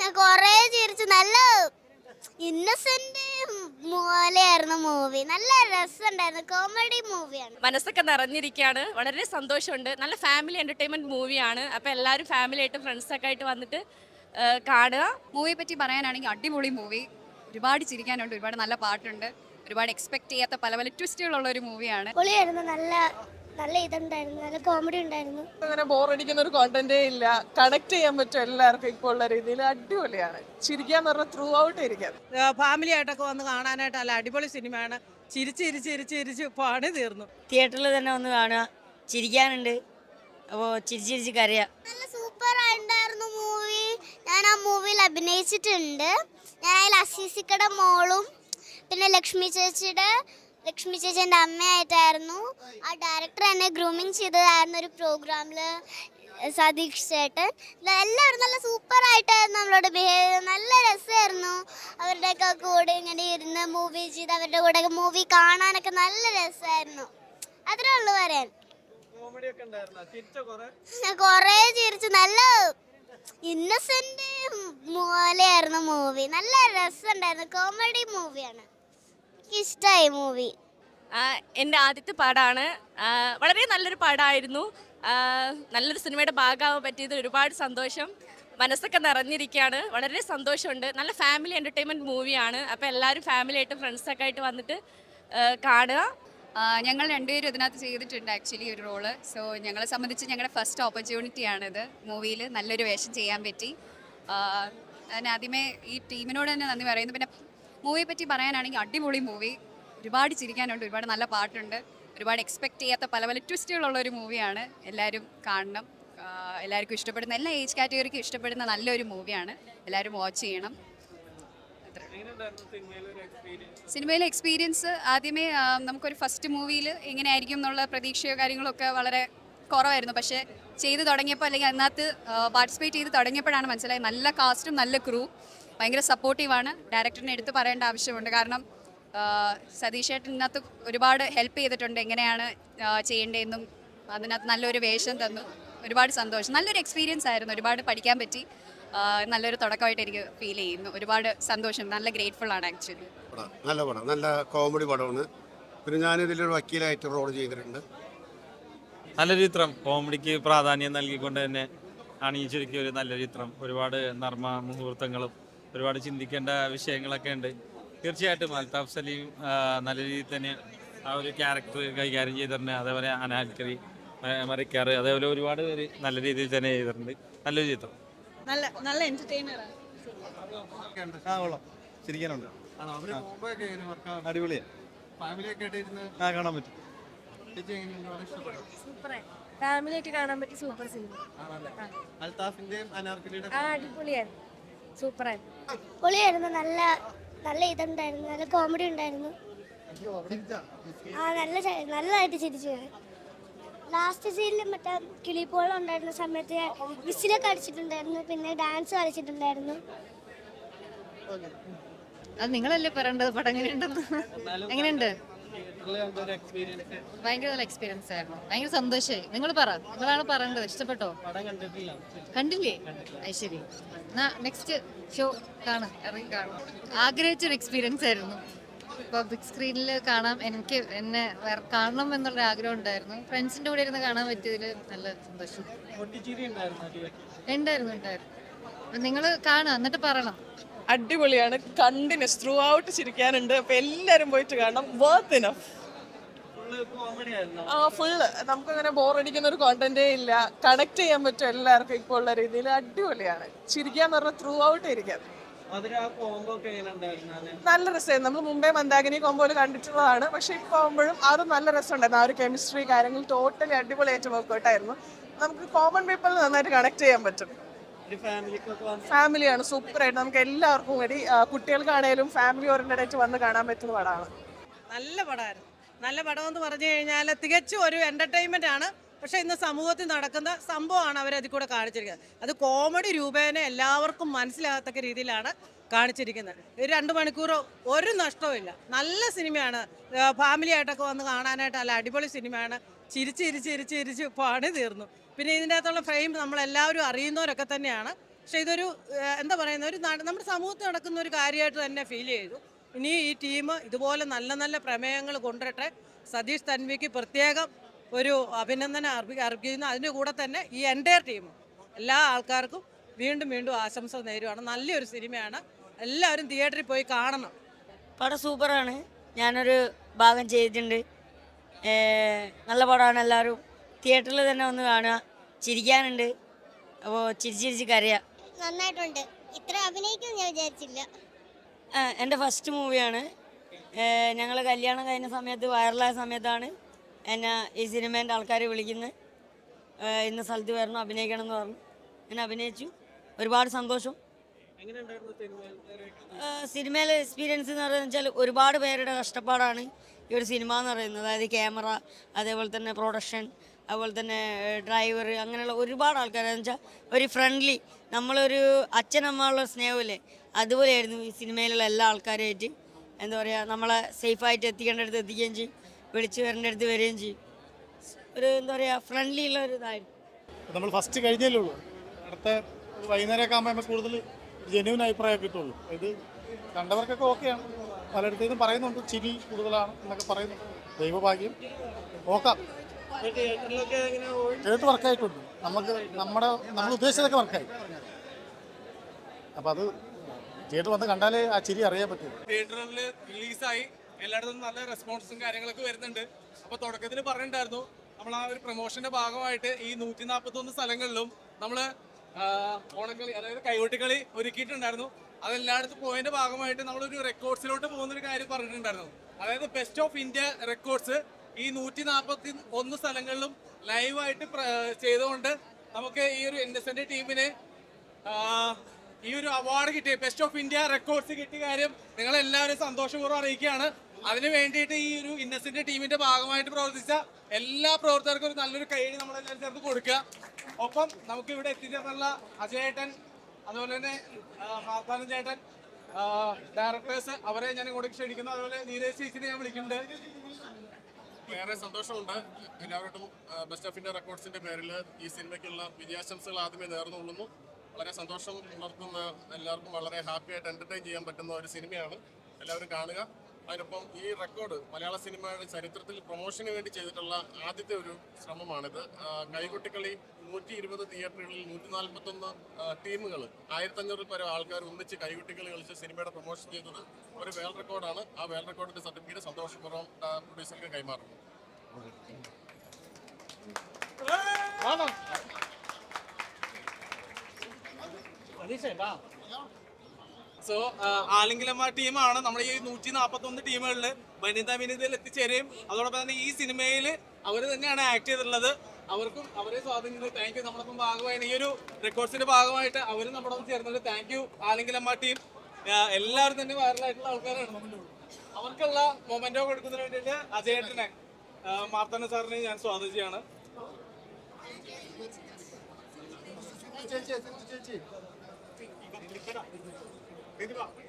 ഞാൻ കൊറേ ചിരിച്ചു. നല്ല ഇന്നസെന്റ് മോലെയായിരുന്നു മൂവി നല്ല രസമുണ്ടായിരുന്നു. കോമഡി മൂവിയാണ് മനസ്സൊക്കെ നിറഞ്ഞിരിക്കുകയാണ്. വളരെ സന്തോഷമുണ്ട്. നല്ല ഫാമിലി എന്റർടൈൻമെന്റ് മൂവിയാണ് അപ്പോൾ എല്ലാവരും ഫാമിലി ആയിട്ട് ഫ്രണ്ട്സൊക്കെ ആയിട്ട് വന്നിട്ട് കാണുക. മൂവിയെ പറ്റി പറയാനാണെങ്കിൽ അടിപൊളി മൂവി ഒരുപാട് ചിരിക്കാനുണ്ട്. ഒരുപാട് നല്ല പാട്ടുണ്ട്. ഒരുപാട് എക്സ്പെക്ട് ചെയ്യാത്ത പല പല ട്വിസ്റ്റുകളുള്ള ഒരു മൂവിയാണ് പൊളിയായിരുന്നു. നല്ല നല്ല ഇതുണ്ടായിരുന്നു നല്ല കോമഡി ഉണ്ടായിരുന്നു. അങ്ങനെ ബോറടിക്കുന്ന ഒരു കോണ്ടന്റേ ഇല്ല. കണക്ട് ചെയ്യാൻ പറ്റും എല്ലാവർക്കും ഇപ്പോൾ ഉള്ള രീതിയിൽ. അടിപൊളിയാണ്. ചിരിക്കാൻ പറഞ്ഞാൽ ത്രൂ ഔട്ട് ഇരിക്കാം ഫാമിലി ആയിട്ടൊക്കെ വന്ന് കാണാനായിട്ട് നല്ല അടിപൊളി സിനിമയാണ്. ചിരിച്ച് ചിരിച്ച് ചിരിച്ച് ചിരിച്ച് പണി തീർന്നു. തിയേറ്ററിൽ തന്നെ വന്ന് കാണുക. ചിരിക്കാനുണ്ട്. അപ്പോൾ ചിരിച്ച് ചിരിച്ച് കരയാം. നല്ല സൂപ്പർ ആയിട്ടുണ്ടായിരുന്നു മൂവി ഞാൻ ആ മൂവിയിൽ അഭിനയിച്ചിട്ടുണ്ട്. ഞാൻ അതിൽ അസീസിക്കയുടെ മോളും പിന്നെ ലക്ഷ്മി ചേച്ചിയുടെ ലക്ഷ്മി ചേച്ചീന്റെ അമ്മയായിട്ടായിരുന്നു. ആ ഡയറക്ടർ എന്നെ ഗ്രൂമിങ് ചെയ്തതായിരുന്നു ഒരു പ്രോഗ്രാമിൽ സതീഷ് ചേട്ടൻ. എല്ലാവരും നല്ല സൂപ്പർ ആയിട്ടായിരുന്നു നമ്മളോട് ബിഹേവ് ചെയ്തത്. നല്ല രസമായിരുന്നു അവരുടെയൊക്കെ കൂടെ ഇങ്ങനെ ഇരുന്ന് മൂവി ചെയ്ത് അവരുടെ കൂടെ മൂവി കാണാനൊക്കെ നല്ല രസമായിരുന്നു. അത്രേ ഉള്ളൂ പറയാൻ. കൊറേ? ചിരിച്ചു. നല്ല ഇന്നസെന്റ് മോലെയായിരുന്നു മൂവി നല്ല രസമുണ്ടായിരുന്നു. കോമഡി മൂവിയാണ് എനിക്ക് ഇഷ്ടമായി മൂവി എന്റെ ആദ്യത്തെ പാടാണ്. വളരെ നല്ലൊരു പാടായിരുന്നു. നല്ലൊരു സിനിമയുടെ ഭാഗമാവാൻ പറ്റിയത് ഒരുപാട് സന്തോഷം. മനസ്സൊക്കെ നിറഞ്ഞിരിക്കുകയാണ്. വളരെ സന്തോഷമുണ്ട്. നല്ല ഫാമിലി എന്റർടൈൻമെന്റ് മൂവിയാണ് അപ്പോൾ എല്ലാവരും ഫാമിലി ആയിട്ട് ഫ്രണ്ട്സൊക്കെ ആയിട്ട് വന്നിട്ട് കാണുക. ഞങ്ങൾ രണ്ടുപേരും ഇതിനകത്ത് ചെയ്തിട്ടുണ്ട് ആക്ച്വലി ഒരു റോൾ സോ ഞങ്ങളെ സംബന്ധിച്ച് ഞങ്ങളുടെ ഫസ്റ്റ് ഓപ്പർച്യൂണിറ്റിയാണിത് മൂവിയിൽ നല്ലൊരു വേഷം ചെയ്യാൻ പറ്റി. ഞാൻ ആദ്യമേ ഈ ടീമിനോട് തന്നെ നന്ദി പറയുന്നു. പിന്നെ മൂവിയെ പറ്റി പറയാനാണെങ്കിൽ അടിപൊളി മൂവി ഒരുപാട് ചിരിക്കാനുണ്ട് ഒരുപാട് നല്ല പാട്ടുണ്ട്. ഒരുപാട് എക്സ്പെക്ട് ചെയ്യാത്ത പല പല ട്വിസ്റ്റുകളുള്ള ഒരു മൂവിയാണ് എല്ലാവരും കാണണം. എല്ലാവർക്കും ഇഷ്ടപ്പെടുന്ന എല്ലാ ഏജ് കാറ്റഗറിക്കും ഇഷ്ടപ്പെടുന്ന നല്ലൊരു മൂവിയാണ് എല്ലാവരും വാച്ച് ചെയ്യണം. സിനിമയിലെ എക്സ്പീരിയൻസ് ആദ്യമേ നമുക്കൊരു ഫസ്റ്റ് മൂവിയിൽ എങ്ങനെയായിരിക്കും എന്നുള്ള പ്രതീക്ഷയോ കാര്യങ്ങളൊക്കെ വളരെ കുറവായിരുന്നു. പക്ഷേ ചെയ്ത് തുടങ്ങിയപ്പോൾ അല്ലെങ്കിൽ അതിനകത്ത് പാർട്ടിസിപ്പേറ്റ് ചെയ്ത് തുടങ്ങിയപ്പോഴാണ് മനസ്സിലായത്. നല്ല കാസ്റ്റും നല്ല ക്രൂ ഭയങ്കര സപ്പോർട്ടീവാണ് ഡയറക്ടറിനെ എടുത്തു പറയേണ്ട ആവശ്യമുണ്ട്. കാരണം സതീഷ് ഏട്ടനകത്ത് ഒരുപാട് ഹെൽപ്പ് ചെയ്തിട്ടുണ്ട്. എങ്ങനെയാണ് ചെയ്യേണ്ടതെന്നും അതിനകത്ത് നല്ലൊരു വേഷം തന്നു. ഒരുപാട് സന്തോഷം. നല്ലൊരു എക്സ്പീരിയൻസ് ആയിരുന്നു. ഒരുപാട് പഠിക്കാൻ പറ്റി. നല്ലൊരു തുടക്കമായിട്ട് എനിക്ക് ഫീൽ ചെയ്യുന്നു. ഒരുപാട് സന്തോഷം. നല്ല ഗ്രേറ്റ്ഫുൾ ആണ് ആക്ച്വലി നല്ല പടം. നല്ല കോമഡി പടമാണ്. പിന്നെ ഞാനിതിലൊരു വക്കീലായിട്ട് റോൾ ചെയ്തിട്ടുണ്ട്. നല്ല ചിത്രം. കോമഡിക്ക് പ്രാധാന്യം നൽകിക്കൊണ്ട് തന്നെ ആണ് ഈ ചുരുക്കി ഒരു നല്ല ചിത്രം. ഒരുപാട് നർമ്മ മുഹൂർത്തങ്ങളും ഒരുപാട് ചിന്തിക്കേണ്ട വിഷയങ്ങളൊക്കെ ഉണ്ട്. തീർച്ചയായിട്ടും അൽതാഫ് സലീം നല്ല രീതിയിൽ തന്നെ ആ ഒരു ക്യാരക്ടർ കൈകാര്യം ചെയ്തിട്ടുണ്ട്. അതേപോലെ അനാൽക്കറി മറിക്കാറ് അതേപോലെ ഒരുപാട് പേര് നല്ല രീതിയിൽ തന്നെ ചെയ്തിട്ടുണ്ട്. നല്ലൊരു ചിത്രം. നല്ല നല്ല ആ കൊള്ളാം ചിരിക്കാനുണ്ട്. ആ. കാണാൻ പറ്റും. കാണാൻ പറ്റിയ സൂപ്പർ സിനിമ അൽതാഫിന്റെയും അനാർക്കലിയുടെ ആ അടിപൊളിയായിരുന്നു. സൂപ്പറായിരുന്നു. പൊളിയായിരുന്നു. നല്ല നല്ല ഇതുണ്ടായിരുന്നു. നല്ല കോമഡി ഉണ്ടായിരുന്നു. ആ നല്ല നല്ലതായിട്ട് ചിരിച്ചു ഞാൻ. ലാസ്റ്റ് സീനിൽ മറ്റേ കിളിപ്പോളം ഉണ്ടായിരുന്ന സമയത്ത് വിസിലൊക്കെ അടിച്ചിട്ടുണ്ടായിരുന്നു. പിന്നെ ഡാൻസ് കളിച്ചിട്ടുണ്ടായിരുന്നു. അത് നിങ്ങളല്ലേ പറയേണ്ടത്? പടം എങ്ങനെയുണ്ടെന്ന്? എങ്ങനെയുണ്ട്? ഭയങ്കര നല്ല എക്സ്പീരിയൻസ് ആയിരുന്നു. ഭയങ്കര സന്തോഷമായി നിങ്ങൾ പറ. നിങ്ങളാണ് പറയേണ്ടത്. ഇഷ്ടപ്പെട്ടോ? കണ്ടില്ലേ? ശരി എന്നാ നെക്സ്റ്റ് ഷോ കാണാം. ഇറങ്ങി കാണാം. ആഗ്രഹിച്ചൊരു എക്സ്പീരിയൻസ് ആയിരുന്നു. ഇപ്പോൾ ബിഗ് സ്ക്രീനിൽ കാണാം. എനിക്ക് എന്നെ വേറെ കാണണം എന്നുള്ള ആഗ്രഹം ഉണ്ടായിരുന്നു. ഫ്രണ്ട്സിന്റെ കൂടെ ഇരുന്ന് കാണാൻ പറ്റിയതിൽ നല്ല സന്തോഷം. ഉണ്ടായിരുന്നു ഉണ്ടായിരുന്നു നിങ്ങൾ കാണാം. എന്നിട്ട് പറയണം. അടിപൊളിയാണ്. കണ്ടിന്യൂസ് ത്രൂ ഔട്ട് ചിരിക്കാനുണ്ട്. അപ്പൊ എല്ലാരും പോയിട്ട് കാണണം. വർത്ത് ഇനഫ് ആ ഫുള്ള് നമുക്ക് നമുക്കങ്ങനെ ബോറടിക്കുന്ന ഒരു കോണ്ടന്റേ ഇല്ല. കണക്ട് ചെയ്യാൻ പറ്റും എല്ലാവർക്കും ഇപ്പോൾ ഉള്ള രീതിയിൽ. അടിപൊളിയാണ്. ചിരിക്കാന്ന് പറഞ്ഞാൽ ത്രൂ ഔട്ട് ഇരിക്കാം. നല്ല രസമായിരുന്നു. നമ്മൾ മുംബൈ മന്ദാകിനി കോമ്പോയിൽ കണ്ടിട്ടുള്ളതാണ്. പക്ഷെ ഇപ്പോൾ ആകുമ്പോഴും അത് നല്ല രസമുണ്ടായിരുന്നു. ആ ഒരു കെമിസ്ട്രി കാര്യങ്ങൾ ടോട്ടലി അടിപൊളിയായിട്ട് വർക്കൗട്ട് ആയിരുന്നു. നമുക്ക് കോമൺ പീപ്പിളിൽ നന്നായിട്ട് കണക്ട് ചെയ്യാൻ പറ്റും. ഫാമിലിയാണ് സൂപ്പറായിട്ട്. നമുക്ക് എല്ലാവർക്കും വേണ്ടി ആ, കുട്ടികൾക്കാണേലും ഫാമിലി ഓറിയന്റഡ് ആയിട്ട് വന്ന് കാണാൻ പറ്റുന്ന പടമാണ്. നല്ല പടമായിരുന്നു നല്ല പടം എന്ന് പറഞ്ഞു കഴിഞ്ഞാൽ തികച്ചും ഒരു എന്റർടൈൻമെന്റ് ആണ്. പക്ഷേ ഇന്ന് സമൂഹത്തിൽ നടക്കുന്ന സംഭവമാണ് അവർ അതിൽ കൂടെ കാണിച്ചിരിക്കുന്നത്. അത് കോമഡി രൂപേണ എല്ലാവർക്കും മനസ്സിലാകത്തക്ക രീതിയിലാണ് കാണിച്ചിരിക്കുന്നത്. ഒരു രണ്ട് മണിക്കൂറോ ഒരു നഷ്ടവുമില്ല. നല്ല സിനിമയാണ്. ഫാമിലി ആയിട്ടൊക്കെ വന്ന് കാണാനായിട്ട് നല്ല അടിപൊളി സിനിമയാണ്. ചിരിച്ച് ചിരിച്ച് ചിരിച്ച് ചിരിച്ച് പാടി തീർന്നു. പിന്നെ ഇതിന്റെ അകത്തുള്ള ഫ്രെയിം നമ്മളെല്ലാവരും അറിയുന്നവരൊക്കെ തന്നെയാണ്. പക്ഷേ ഇതൊരു എന്താ പറയുന്നത്? ഒരു നമ്മുടെ സമൂഹത്തിൽ നടക്കുന്ന ഒരു കാര്യമായിട്ട് തന്നെ ഫീൽ ചെയ്തു. ഇനി ഈ ടീം ഇതുപോലെ നല്ല നല്ല പ്രമേയങ്ങൾ കൊണ്ടുവരട്ടെ. സതീഷ് തൻവിക്ക് പ്രത്യേകം ഒരു അഭിനന്ദനം അർപ്പി അർപ്പിക്കുന്നു. അതിന്റെ കൂടെ തന്നെ ഈ എന്റയർ ടീം എല്ലാ ആൾക്കാർക്കും വീണ്ടും വീണ്ടും ആശംസ നേരുവാണ്. നല്ലൊരു സിനിമയാണ്. എല്ലാവരും തിയേറ്ററിൽ പോയി കാണണം. പടം സൂപ്പറാണ് ഞാനൊരു ഭാഗം ചെയ്തിട്ടുണ്ട്. നല്ല പടമാണ്. എല്ലാവരും തിയേറ്ററിൽ തന്നെ ഒന്ന് കാണുക. ചിരിക്കാനുണ്ട്. അപ്പോൾ ചിരിച്ച് ചിരിച്ച് കരയുക നന്നായിട്ടുണ്ട്. ഇത്ര അഭിനയിക്കും ഞാൻ വിചാരിച്ചില്ല. എന്റെ ഫസ്റ്റ് മൂവിയാണ് ഞങ്ങൾ കല്യാണം കഴിഞ്ഞ സമയത്ത് വൈറലായ സമയത്താണ് എന്നെ ഈ സിനിമേന്റെ ആൾക്കാർ വിളിക്കുന്നത് ഇന്ന സ്ഥലത്ത് വരണം അഭിനയിക്കണം എന്ന് പറഞ്ഞു. ഞാൻ അഭിനയിച്ചു. ഒരുപാട് സന്തോഷം. സിനിമയിലെ എക്സ്പീരിയൻസ് എന്ന് പറയുന്നത് വെച്ചാൽ ഒരുപാട് പേരുടെ കഷ്ടപ്പാടാണ് ഈ ഒരു സിനിമ എന്ന് പറയുന്നത്. അതായത് ക്യാമറ അതേപോലെ തന്നെ പ്രൊഡക്ഷൻ അതുപോലെ തന്നെ ഡ്രൈവർ അങ്ങനെയുള്ള ഒരുപാട് ആൾക്കാർ എന്ന് വെച്ചാൽ ഒരു ഫ്രണ്ട്ലി നമ്മളൊരു അച്ഛനമ്മയുള്ള സ്നേഹമില്ലേ? അതുപോലെയായിരുന്നു ഈ സിനിമയിലുള്ള എല്ലാ ആൾക്കാരുമായിട്ട് എന്താ പറയുക നമ്മളെ സേഫായിട്ട് എത്തിക്കേണ്ടടുത്ത് എത്തിക്കുകയും ചെയ്യും വിളിച്ചു വരേണ്ടടുത്ത് വരികയും ചെയ്യും. ഒരു എന്താ പറയുക ഫ്രണ്ട്ലി ഉള്ള ഒരു ഇതായിരുന്നു. നമ്മൾ ഫസ്റ്റ് കഴിഞ്ഞല്ലേ ഉള്ളൂ. അടുത്ത വൈകുന്നേരമൊക്കെ ആകുമ്പോൾ കൂടുതൽ ജെന്യൂൻ അഭിപ്രായം കിട്ടുള്ളൂ. ഇത് കണ്ടവർക്കൊക്കെ ഓക്കെയാണ്. പലയിടത്തു നിന്നും പറയുന്നുണ്ട് ചിരി കൂടുതലാണ് എന്നൊക്കെ പറയുന്നുണ്ട്. ദൈവഭാഗ്യം. നോക്കാം കേട്ട് വർക്കായിട്ടുണ്ട് നമുക്ക് നമ്മുടെ നമ്മൾ ഉദ്ദേശിച്ചതൊക്കെ വർക്കായി അപ്പം അത് തിയേറ്റർ വന്ന് കണ്ടാലേ ആ ചിരി അറിയാൻ പറ്റും. തിയേറ്ററിൽ റിലീസായി എല്ലായിടത്തും നല്ല റെസ്പോൺസും കാര്യങ്ങളൊക്കെ വരുന്നുണ്ട്. അപ്പോൾ തുടക്കത്തിൽ പറഞ്ഞിട്ടുണ്ടായിരുന്നു നമ്മൾ ആ ഒരു പ്രൊമോഷന്റെ ഭാഗമായിട്ട് ഈ നൂറ്റി നാൽപ്പത്തി ഒന്ന് സ്ഥലങ്ങളിലും നമ്മൾ ഓണക്കളി അതായത് കൈകൊട്ടിക്കളി ഒരുക്കിയിട്ടുണ്ടായിരുന്നു. അതെല്ലായിടത്തും പോയതിന്റെ ഭാഗമായിട്ട് നമ്മളൊരു റെക്കോർഡ്സിലോട്ട് പോകുന്ന ഒരു കാര്യം പറഞ്ഞിട്ടുണ്ടായിരുന്നു. അതായത് ബെസ്റ്റ് ഓഫ് ഇന്ത്യ റെക്കോർഡ്സ് ഈ നൂറ്റി നാൽപ്പത്തി ഒന്ന് സ്ഥലങ്ങളിലും ലൈവായിട്ട് ചെയ്തുകൊണ്ട് നമുക്ക് ഈ ഒരു ഇൻഡസെന്റ് ടീമിന് ഈ ഒരു അവാർഡ് കിട്ടിയ ബെസ്റ്റ് ഓഫ് ഇന്ത്യ റെക്കോർഡ്സ് കിട്ടിയ കാര്യം നിങ്ങളെല്ലാവരും സന്തോഷപൂർവം അറിയിക്കുകയാണ്. അതിന് വേണ്ടിയിട്ട് ഈ ഒരു ഇന്നസെന്റ് ടീമിന്റെ ഭാഗമായിട്ട് പ്രവർത്തിച്ച എല്ലാ പ്രവർത്തകർക്കും ഒരു നല്ലൊരു കൈയടി നമ്മളെല്ലാവരും ചേർത്ത് കൊടുക്കുക. ഒപ്പം നമുക്ക് ഇവിടെ എത്തിച്ചേർന്നുള്ള അജയേട്ടൻ അതുപോലെ തന്നെ മാർത്താനം ചേട്ടൻ ഡയറക്ടേഴ്സ് അവരെ ഞാൻ ഇങ്ങോട്ട് ക്ഷണിക്കുന്നു. അതുപോലെ നീരജ് ചേച്ചിനെ ഞാൻ വിളിക്കുന്നുണ്ട്. ഏറെ സന്തോഷമുണ്ട്. എല്ലാവരോടും ബെസ്റ്റ് ഓഫ് ഇന്ത്യ റെക്കോർഡ്സിന്റെ പേരിൽ ഈ സിനിമയ്ക്കുള്ള വിജയാശംസകൾ ആദ്യമേ നേർന്നുകൊള്ളുന്നു. വളരെ സന്തോഷം ഉണർത്തുന്ന എല്ലാവർക്കും വളരെ ഹാപ്പി ആയിട്ട് എന്റർടൈൻ ചെയ്യാൻ പറ്റുന്ന ഒരു സിനിമയാണ്. എല്ലാവരും കാണുക. അതിനൊപ്പം ഈ റെക്കോർഡ് മലയാള സിനിമയുടെ ചരിത്രത്തിൽ പ്രൊമോഷന് വേണ്ടി ചെയ്തിട്ടുള്ള ആദ്യത്തെ ഒരു ശ്രമമാണിത്. കൈകുട്ടിക്കളി നൂറ്റി ഇരുപത് തിയേറ്ററുകളിൽ നൂറ്റി നാൽപ്പത്തൊന്ന് ടീമുകൾ ആയിരത്തഞ്ഞൂറിൽ പരം ആൾക്കാർ ഒന്നിച്ച് കൈകൊട്ടിക്കളി കളിച്ച് സിനിമയുടെ പ്രൊമോഷൻ ചെയ്തത് ഒരു വേൾ റെക്കോർഡാണ് ആ വേൾ റെക്കോർഡിന്റെ സർട്ടിഫിക്കറ്റ് സന്തോഷപൂർവം പ്രൊഡ്യൂസർക്ക് കൈമാറുന്നു സോ ആലിംഗലമ്മ ടീമാണ്. നമ്മുടെ ഈ നൂറ്റി നാൽപ്പത്തി ഒന്ന് ടീമുകളിൽ വനിതാ വിനിതയിൽ എത്തിച്ചേരുകയും അതോടൊപ്പം തന്നെ ഈ സിനിമയിൽ അവർ തന്നെയാണ് ആക്ട് ചെയ്തിട്ടുള്ളത്. അവർക്കും അവരെ സ്വാധീനിച്ചത് താങ്ക് യു നമ്മളൊപ്പം ഭാഗമായി ഈ ഒരു റെക്കോർഡ്സിന്റെ ഭാഗമായിട്ട് അവരും നമ്മുടെ ചേർന്നിട്ട് താങ്ക് യു ആലിംഗലമ്മ ടീം എല്ലാവരും തന്നെ വൈറലായിട്ടുള്ള ആൾക്കാരാണ്. അവർക്കുള്ള മൊമെന്റോ കൊടുക്കുന്നതിന് വേണ്ടിയിട്ട് അജയേട്ടനെ മാർത്തന സാറിനെ ഞാൻ സ്വാഗതം ചെയ്യാണ് ചേച്ചി ചേച്ചി. ചേച്ചി